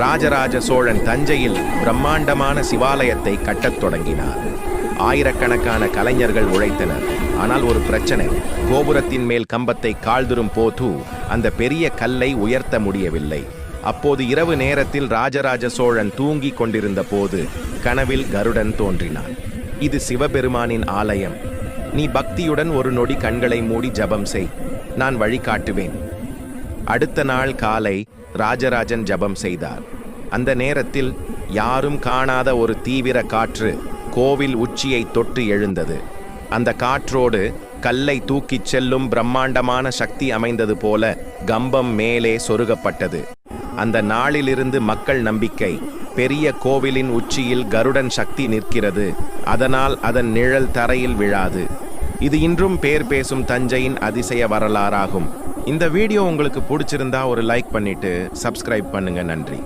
ராஜராஜ சோழன் தஞ்சையில் பிரம்மாண்டமான சிவாலயத்தை கட்டத் தொடங்கினார். ஆயிரக்கணக்கான கலைஞர்கள் உழைத்தனர். ஆனால் ஒரு பிரச்சனை கோபுரத்தின் மேல் கம்பத்தை கால்துரும் போது அந்த பெரிய கல்லை உயர்த்த முடியவில்லை. அப்போது இரவு நேரத்தில் ராஜராஜ சோழன் தூங்கிக் கொண்டிருந்த போது கனவில் கருடன் தோன்றினான். இது சிவபெருமானின் ஆலயம். நீ பக்தியுடன் ஒரு நொடி கண்களை மூடி ஜபம் செய். நான் வழிகாட்டுவேன். அடுத்த நாள் காலை ராஜராஜன் ஜபம் செய்தார். அந்த நேரத்தில் யாரும் காணாத ஒரு தீவிர காற்று கோவில் உச்சியை தொட்டு எழுந்தது. அந்த காற்றோடு கல்லை தூக்கிச் செல்லும் பிரம்மாண்டமான சக்தி அமைந்தது போல கம்பம் மேலே சொருகப்பட்டது. அந்த நாளிலிருந்து மக்கள் நம்பிக்கை பெரிய கோவிலின் உச்சியில் கருடன் சக்தி நிற்கிறது. அதனால் அதன் நிழல் தரையில் விழாது. இது இன்றும் பேர் பேசும் தஞ்சையின் அதிசய வரலாறாகும். இந்த வீடியோ உங்களுக்கு பிடிச்சிருந்தா ஒரு லைக் பண்ணிட்டு சப்ஸ்கிரைப் பண்ணுங்க. நன்றி.